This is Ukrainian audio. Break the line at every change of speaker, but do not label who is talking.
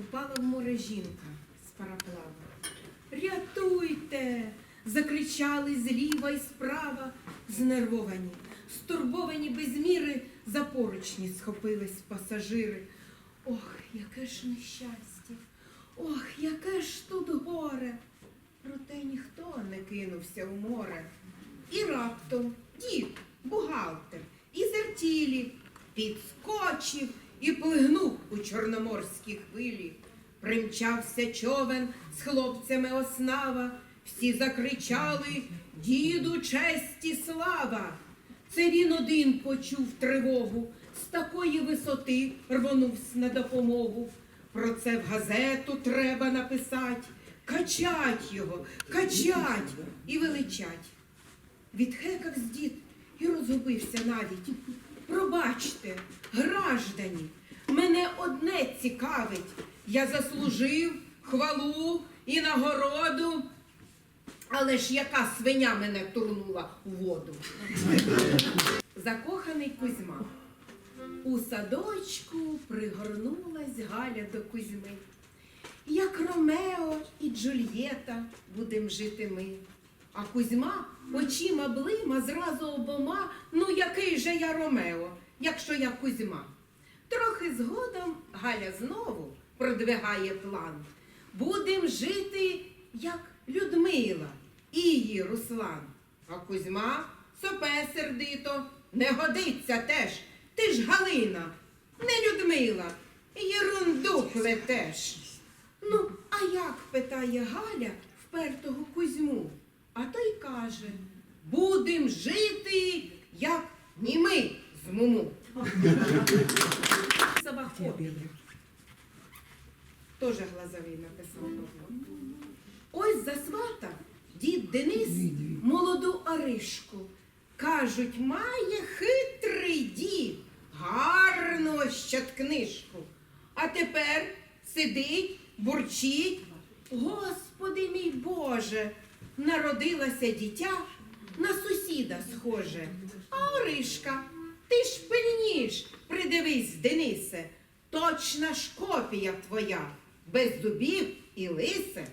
упала в море жінка з параплава. Рятуйте! закричали зліва і справа, знервовані, стурбовані без міри, за поручні схопились пасажири. Ох, яке ж нещастя! Ох, яке ж тут горе! Проте ніхто не кинувся у море. І раптом дід, бухгалтер, із артілі підскочив і плигнув у чорноморські хвилі. Примчався човен з хлопцями оснава. Всі закричали Діду, честь і слава. Це він один почув тривогу, з такої висоти рвонувся на допомогу. Про це в газету треба написать, качать його, качать і величать. Відхекавсь дід і розгубився навіть. Пробачте, граждані, мене одне цікавить. Я заслужив хвалу і нагороду. Але ж яка свиня мене турнула у воду? Закоханий Кузьма. У садочку пригорнулась Галя до Кузьми. Як Ромео і Джульєта будем жити ми. А Кузьма очима блима зразу обома. Ну який же я Ромео, якщо я Кузьма? Трохи згодом Галя знову продвигає план. Будем жити, як Людмила і її Руслан. А Кузьма сопе сердито, не годиться теж. Ти ж Галина, не Людмила, єрунду плетеш. Ну, а як, питає Галя впертого Кузьму? А той каже, будем жити, як німи з муму. Тоже глазовий написав. Ось засвата дід Денис молоду Аришку. Кажуть, має хитрий дід, гарну ось. А тепер сидить, бурчить. Господи мій Боже, народилося дитя на сусіда схоже. А Оришка, ти ж пильніш, придивись, Денисе, точна ж копія твоя, без зубів і лисе.